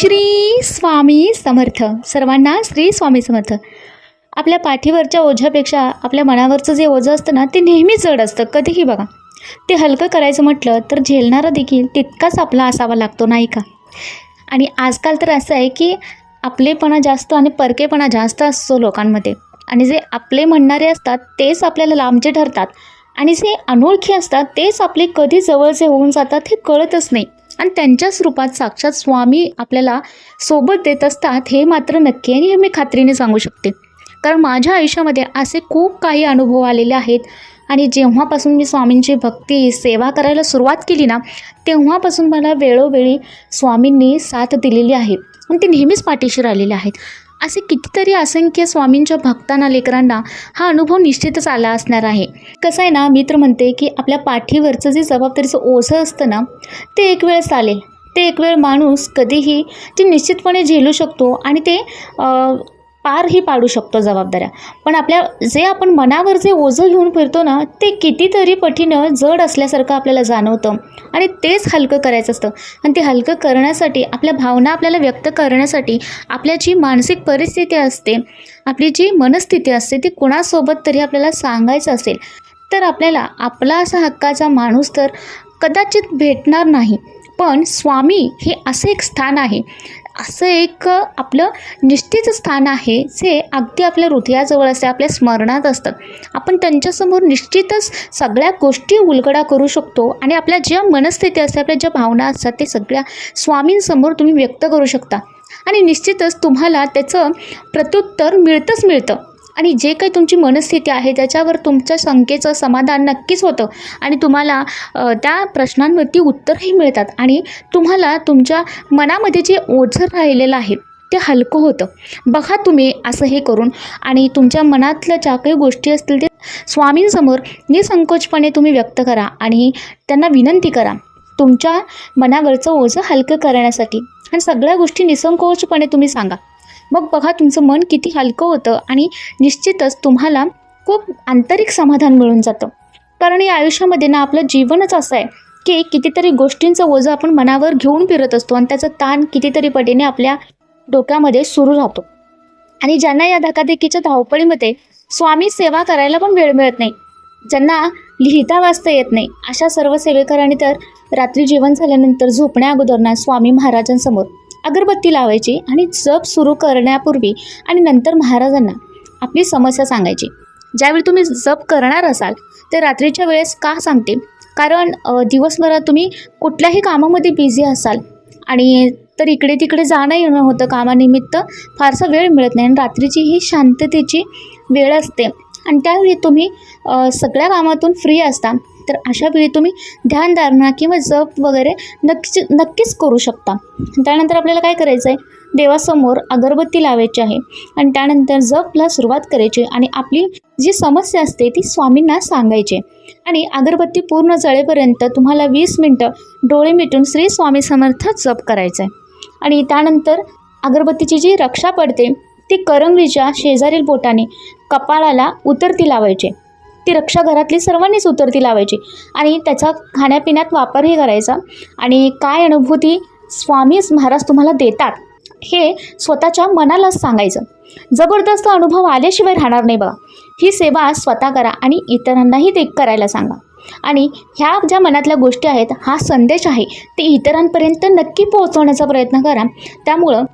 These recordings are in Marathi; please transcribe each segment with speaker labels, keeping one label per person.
Speaker 1: श्री स्वामी समर्थ. सर्वांना श्री स्वामी समर्थ. आपल्या पाठीवरच्या ओझ्यापेक्षा आपल्या मनावरचं जे ओझं असतं ना ते नेहमी जड असतं कधीही बघा. ते हलकं करायचं म्हटलं तर झेलणारा देखील तितकाच आपला असावा लागतो नाही का? आणि आजकाल तर असं आहे की आपलेपणा जास्त आणि परकेपणा जास्त असतो लोकांमध्ये. आणि जे आपले म्हणणारे असतात तेच आपल्याला लांबचे ठरतात. आणि जे अनोळखी असतात तेच आपले कधी जवळचे होऊन जातात हे कळतच नाही. आणि त्यांच्याच रूपात साक्षात स्वामी आपल्याला सोबत देत असतात हे मात्र नक्की आणि हे मी खात्रीने सांगू शकते. कारण माझ्या आयुष्यामध्ये असे खूप काही अनुभव आलेले आहेत आणि जेव्हापासून मी स्वामींची भक्ती सेवा करायला सुरुवात केली ना तेव्हापासून मला वेळोवेळी स्वामींनी साथ दिलेली आहे. आणि ते नेहमीच पाठीशी राहिलेले आहेत. असे कितीतरी असंख्य स्वामींच्या भक्तांना लेकरांना हा अनुभव निश्चितच आला असणार आहे. कसं आहे ना मी तर म्हणते की आपल्या पाठीवरचं जे जबाबदारीचं ओझं असतं ना ते एक वेळ चालेल. ते एक वेळ माणूस कधीही ते निश्चितपणे झेलू शकतो आणि ते पारही पाडू शकतो जबाबदाऱ्या. पण आपल्या जे आपण मनावर जे ओझं घेऊन फिरतो ना ते कितीतरी पटीनं जड असल्यासारखं आपल्याला जाणवतं. आणि तेच हलकं करायचं असतं. आणि ते हलकं करण्यासाठी आपल्या भावना आपल्याला व्यक्त करण्यासाठी आपल्या जी मानसिक परिस्थिती असते आपली जी मनस्थिती असते ती कुणासोबत तरी आपल्याला सांगायचं असेल तर आपल्याला आपला असा हक्काचा माणूस तर कदाचित भेटणार नाही. पण स्वामी हे असं एक स्थान आहे. असं एक आपलं निश्चित स्थान आहे जे अगदी आपल्या हृदयाजवळ असते आपल्या स्मरणात असतं. आपण त्यांच्यासमोर निश्चितच सगळ्या गोष्टी उलगडा करू शकतो आणि आपल्या ज्या मनस्थिती असते आपल्या ज्या भावना असतात ते सगळ्या स्वामींसमोर तुम्ही व्यक्त करू शकता. आणि निश्चितच तुम्हाला त्याचं प्रत्युत्तर मिळतंच मिळतं. आणि जे काही तुमची मनस्थिती आहे त्याच्यावर तुमच्या शंकेचं समाधान नक्कीच होतं. आणि तुम्हाला त्या प्रश्नांवरती उत्तरही मिळतात. आणि तुम्हाला तुमच्या मनामध्ये जे ओझं राहिलेलं आहे ते हलकं होतं. बघा तुम्ही असं हे करून. आणि तुमच्या मनातल्या ज्या काही गोष्टी असतील ते स्वामींसमोर निसंकोचपणे तुम्ही व्यक्त करा. आणि त्यांना विनंती करा. तुमच्या मनावरचं ओझं हलकं करण्यासाठी. आणि सगळ्या गोष्टी निसंकोचपणे तुम्ही सांगा. मग बघा तुमचं मन किती हलकं होतं आणि निश्चितच तुम्हाला खूप आंतरिक समाधान मिळून जातं. कारण या आयुष्यामध्ये ना आपलं जीवनच असं आहे की कितीतरी गोष्टींचं ओझं आपण मनावर घेऊन फिरत असतो आणि त्याचं ताण कितीतरी पटीने आपल्या डोक्यामध्ये सुरू राहतो. आणि ज्यांना या धकाधकीच्या धावपळीमध्ये स्वामी सेवा करायला पण वेळ मिळत नाही ज्यांना लिहिता वाचता येत नाही अशा सर्व सेवेकरांनी तर रात्री जेवण झाल्यानंतर झोपण्या अगोदर ना स्वामी महाराजांसमोर अगरबत्ती लावायची आणि जप सुरू करण्यापूर्वी आणि नंतर महाराजांना आपली समस्या सांगायची. ज्यावेळी तुम्ही जप करणार असाल तर रात्रीच्या वेळेस का सांगते? कारण दिवसभरात तुम्ही कुठल्याही कामामध्ये बिझी असाल आणि तर इकडे तिकडे जाणं येणं होतं कामानिमित्त फारसा वेळ मिळत नाही आणि रात्रीची ही शांततेची वेळ असते. आणि त्यावेळी तुम्ही सगळ्या कामातून फ्री असता. तर अशा वेळी तुम्ही ध्यानधारणा किंवा जप वगैरे नक्कीच नक्कीच करू शकता. त्यानंतर आपल्याला काय करायचं आहे देवासमोर अगरबत्ती लावायची आहे आणि त्यानंतर जपला सुरुवात करायची आणि आपली जी समस्या असते ती स्वामींना सांगायची. आणि अगरबत्ती पूर्ण जळेपर्यंत तुम्हाला वीस मिनटं डोळे मिटून श्री स्वामी समर्थ जप करायचं आहे आणि त्यानंतर अगरबत्तीची जी रक्षा पडते ती करंगलीच्या शेजारील बोटाने कपाळाला उतरती लावायची. ती रक्षा घरातली सर्वांनीच उतरती लावायची. आणि त्याचा खाण्यापिण्यात वापरही करायचा. आणि काय अनुभूती स्वामीच महाराज तुम्हाला देतात हे स्वतःच्या मनालाच सांगायचं. जबरदस्त अनुभव आल्याशिवाय राहणार नाही बघा. ही सेवा स्वतः करा आणि इतरांनाही ते करायला सांगा. आणि ह्या ज्या मनातल्या गोष्टी आहेत हा संदेश आहे ते इतरांपर्यंत नक्की पोहोचवण्याचा प्रयत्न करा. त्यामुळं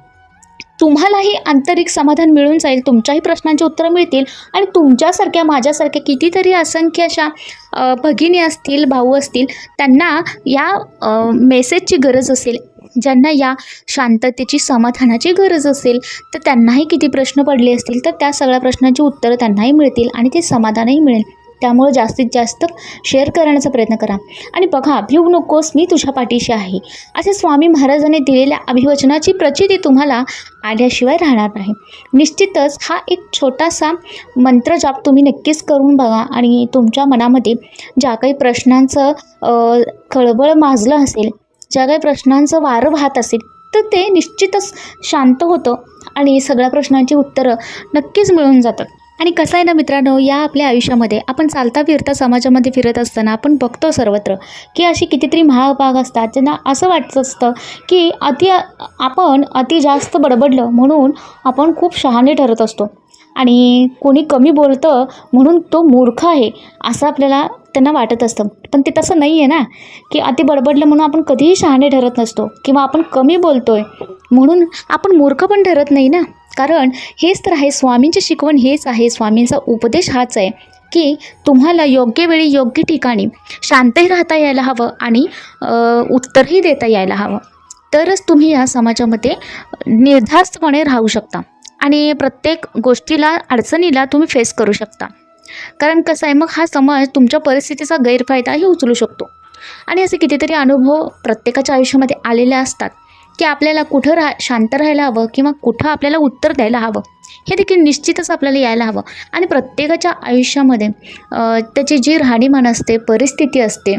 Speaker 1: तुम्हालाही आंतरिक समाधान मिळून जाईल तुमच्याही प्रश्नांची उत्तरं मिळतील आणि तुमच्यासारख्या माझ्यासारख्या कितीतरी असंख्य अशा भगिनी असतील भाऊ असतील त्यांना या मेसेजची गरज असेल ज्यांना या शांततेची समाधानाची गरज असेल तर त्यांनाही किती प्रश्न पडले असतील तर त्या सगळ्या प्रश्नांची उत्तरं त्यांनाही मिळतील आणि ते समाधानही मिळेल. त्यामुळे जास्तीत जास्त शेअर करण्याचा प्रयत्न करा. आणि बघा भिवू नकोस मी तुझ्या पाठीशी आहे. असे स्वामी महाराजांनी दिलेल्या अभिवचनाची प्रचिती तुम्हाला आल्याशिवाय राहणार नाही. निश्चितच हा एक छोटासा मंत्रजाप तुम्ही नक्कीच करून बघा आणि तुमच्या मनामध्ये ज्या काही प्रश्नांचं खळबळ माजलं असेल ज्या काही प्रश्नांचं वारं वाहत असेल तर ते निश्चितच शांत होतं आणि सगळ्या प्रश्नांची उत्तरं नक्कीच मिळून जातात. आणि कसं आहे ना मित्रांनो या आपल्या आयुष्यामध्ये आपण चालता फिरता समाजामध्ये फिरत असताना आपण बघतो सर्वत्र की अशी कितीतरी महाभाग असतात ज्यांना असं वाटत असतं की अति आपण अति जास्त बडबडलं म्हणून आपण खूप शहाणे ठरत असतो. आणि कोणी कमी बोलतं म्हणून तो मूर्ख आहे असं आपल्याला त्यांना वाटत असतं. पण ते तसं नाही आहे ना की अति बडबडलं म्हणून आपण कधीही शहाणे ठरत नसतो किंवा आपण कमी बोलतोय म्हणून आपण मूर्ख पण ठरत नाही ना. कारण हेच तर आहे स्वामींची शिकवण हेच आहे स्वामींचा उपदेश हाच आहे की तुम्हाला योग्य वेळी योग्य ठिकाणी शांतही राहता यायला हवं आणि उत्तरही देता यायला हवं. तरच तुम्ही या समाजामध्ये निर्धास्तपणे राहू शकता. आणि प्रत्येक गोष्टीला अडचणीला तुम्ही फेस करू शकता. कारण कसं आहे मग हा समाज तुमच्या परिस्थितीचा गैरफायदाही उचलू शकतो. आणि असे कितीतरी अनुभव प्रत्येकाच्या आयुष्यामध्ये आलेले असतात की आपल्याला कुठं राह शांत राहायला हवं किंवा कुठं आपल्याला उत्तर द्यायला हवं हे देखील निश्चितच आपल्याला यायला हवं. आणि प्रत्येकाच्या आयुष्यामध्ये त्याची जी राहणीमान असते परिस्थिती असते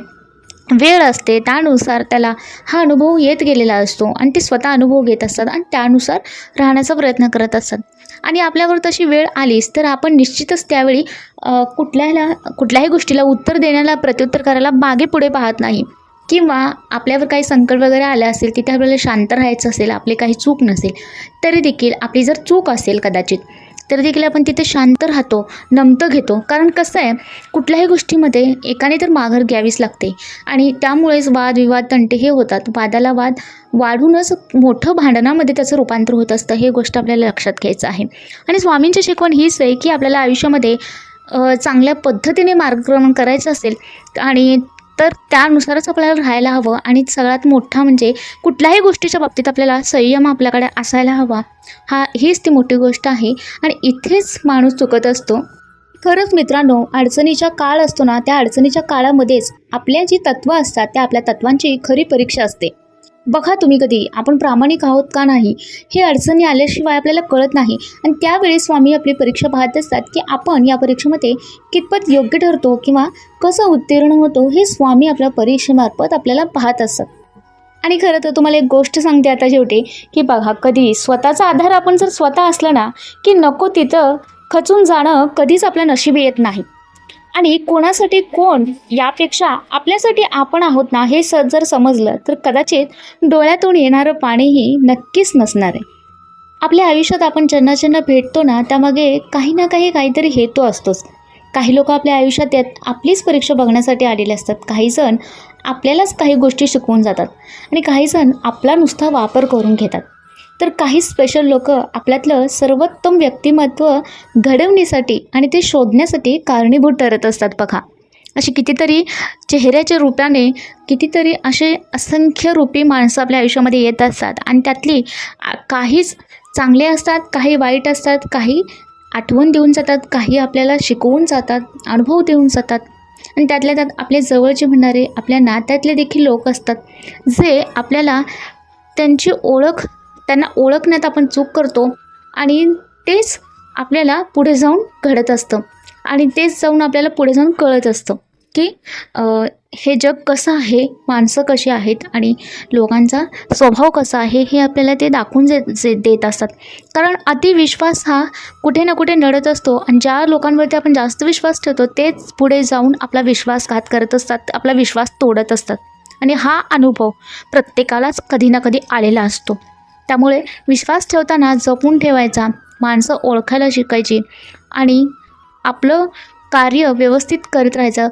Speaker 1: वेळ असते त्यानुसार त्याला हा अनुभव येत गेलेला असतो आणि ते स्वतः अनुभव घेत असतात आणि त्यानुसार राहण्याचा प्रयत्न करत असतात. आणि आपल्यावर तशी वेळ आलीच तर आपण निश्चितच त्यावेळी कुठल्याला कुठल्याही गोष्टीला उत्तर देण्याला प्रत्युत्तर करायला मागे पुढे पाहत नाही. किंवा आपल्यावर काही संकट वगैरे आलं असेल तिथे आपल्याला शांत राहायचं असेल आपली काही चूक नसेल तरी देखील आपली जर चूक असेल कदाचित तर देखील आपण तिथे शांत राहतो नमतं घेतो. कारण कसं आहे कुठल्याही गोष्टीमध्ये एकाने तर माघार घ्यावीच लागते. आणि त्यामुळेच वादविवाद तंटे हे होतात. वादाला वाद वाढूनच मोठं भांडणामध्ये त्याचं रूपांतर होत असतं हे गोष्ट आपल्याला लक्षात घ्यायचं आहे. आणि स्वामींची शिकवण हीच आहे की आपल्याला आयुष्यामध्ये चांगल्या पद्धतीने मार्गक्रमण करायचं असेल आणि तर त्यानुसारच आपल्याला राहायला हवं आणि सगळ्यात मोठा म्हणजे कुठल्याही गोष्टीच्या बाबतीत आपल्याला संयम आपल्याकडे असायला हवा. हा हीच ती मोठी गोष्ट आहे. आणि इथेच माणूस चुकत असतो. खरंच मित्रांनो अडचणीचा काळ असतो ना त्या अडचणीच्या काळामध्येच आपल्या जी तत्त्वं असतात त्या आपल्या तत्वांची खरी परीक्षा असते. बघा तुम्ही कधी आपण प्रामाणिक आहोत का नाही हे अडचणी आल्याशिवाय आपल्याला कळत नाही. आणि त्यावेळी स्वामी आपली परीक्षा पाहत असतात की आपण या परीक्षेमध्ये कितपत योग्य ठरतो किंवा कसं उत्तीर्ण होतो हे स्वामी आपल्या परीक्षेमार्फत आपल्याला पाहत असतात. आणि खरं तर तुम्हाला एक गोष्ट सांगते आता शेवटी की बघा कधी स्वतःचा आधार आपण जर स्वतः असला ना की नको तिथं खचून जाणं कधीच आपल्या नशिबी येत नाही. आणि कोणासाठी कोण यापेक्षा आपल्यासाठी आपण आहोत ना हे स जर समजलं तर कदाचित डोळ्यातून येणारं पाणीही नक्कीच नसणार आहे. आपल्या आयुष्यात आपण ज्यांना ज्यांना भेटतो ना त्यामागे काही ना काही काहीतरी हेतू असतोच. काही लोक आपल्या आयुष्यात त्यात आपलीच परीक्षा बघण्यासाठी आलेले असतात. काही जण आपल्यालाच काही गोष्टी शिकवून जातात. आणि काही जण आपला नुसता वापर करून घेतात. तर काही स्पेशल लोक आपल्यातलं सर्वोत्तम व्यक्तिमत्व घडवण्यासाठी आणि ते शोधण्यासाठी कारणीभूत ठरत असतात बघा. अशी कितीतरी चेहऱ्याच्या रूपाने कितीतरी असे असंख्य रूपी माणसं आपल्या आयुष्यामध्ये येत असतात आणि त्यातली काहीच चांगले असतात काही वाईट असतात काही आठवण देऊन जातात काही आपल्याला शिकवून जातात अनुभव देऊन जातात. आणि त्यातल्या त्यात आपले जवळचे म्हणणारे आपल्या नात्यातले देखील लोक असतात जे आपल्याला त्यांची ओळख त्यांना ओळखण्यात आपण चूक करतो आणि तेच आपल्याला पुढे जाऊन घडत असतं. आणि तेच जाऊन आपल्याला पुढे जाऊन कळत असतं की हे जग कसं आहे माणसं कशी आहेत आणि लोकांचा स्वभाव कसा आहे हे आपल्याला ते दाखवून जे जे देत असतात. कारण अतिविश्वास हा कुठे ना कुठे नडत असतो आणि ज्या लोकांवरती आपण जास्त विश्वास ठेवतो तेच पुढे जाऊन आपला विश्वासघात करत असतात आपला विश्वास तोडत असतात. आणि हा अनुभव प्रत्येकालाच कधी ना कधी आलेला असतो. त्यामुळे विश्वास ठेवताना जपून ठेवायचा माणसं ओळखायला शिकायची आणि आपलं कार्य व्यवस्थित करत राहायचं.